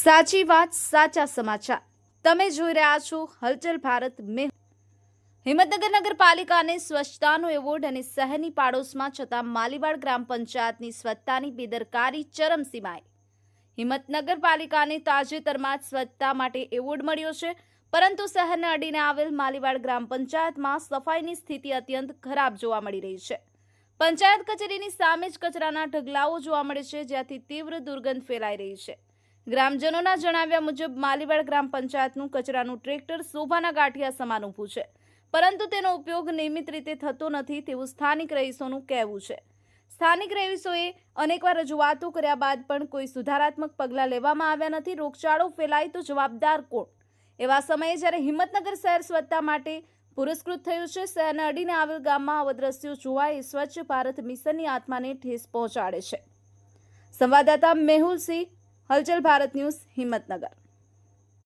સાચી વાત, સાચા સમાચાર. તમે જોઈ રહ્યા છો હલચલ ભારત મે હિંમતનગર નગરપાલિકાને સ્વચ્છતાનો એવોર્ડ અને શહેરની પાડોશમાં છતાં માલીવાડ ગ્રામ પંચાયતની સ્વચ્છતાની બેદરકારી ચરમસીમાએ હિંમતનગર પાલિકાને તાજેતરમાં જ સ્વચ્છતા માટે એવોર્ડ મળ્યો છે, પરંતુ શહેરને અડીને આવેલ માલીવાડ ગ્રામ પંચાયતમાં સફાઈની સ્થિતિ અત્યંત ખરાબ જોવા મળી રહી છે. પંચાયત કચેરીની સામે જ કચરાના ઢગલાઓ જોવા મળે છે, જ્યાંથી તીવ્ર દુર્ગંધ ફેલાઈ રહી છે. ગ્રામજનોના જણાવ્યા મુજબ માલીવાડ ગ્રામ પંચાયતનું કચરાનું ટ્રેક્ટર શોભાના ગાંઠિયા સમાન ઊભું છે. પરંતુ તેનો ઉપયોગ નિયમિત રીતે થતો નથી તેવું સ્થાનિક રહીશોનું કહેવું છે. સ્થાનિક રહીશોએ અનેકવાર રજૂઆતો કર્યા બાદ પણ કોઈ સુધારાત્મક પગલાં લેવામાં આવ્યા નથી. રોગચાળો ફેલાય તો જવાબદાર કોણ? એવા સમયે જ્યારે હિંમતનગર શહેર સ્વચ્છતા માટે પુરસ્કૃત થયું છે, શહેરને અડીને આવેલ ગામમાં આવા દ્રશ્યો જોવા એ સ્વચ્છ ભારત મિશનની આત્માને ઠેસ પહોંચાડે છે. સંવાદદાતા મેહુલ સિંહ હલચલ ભારત ન્યૂઝ હિંમતનગર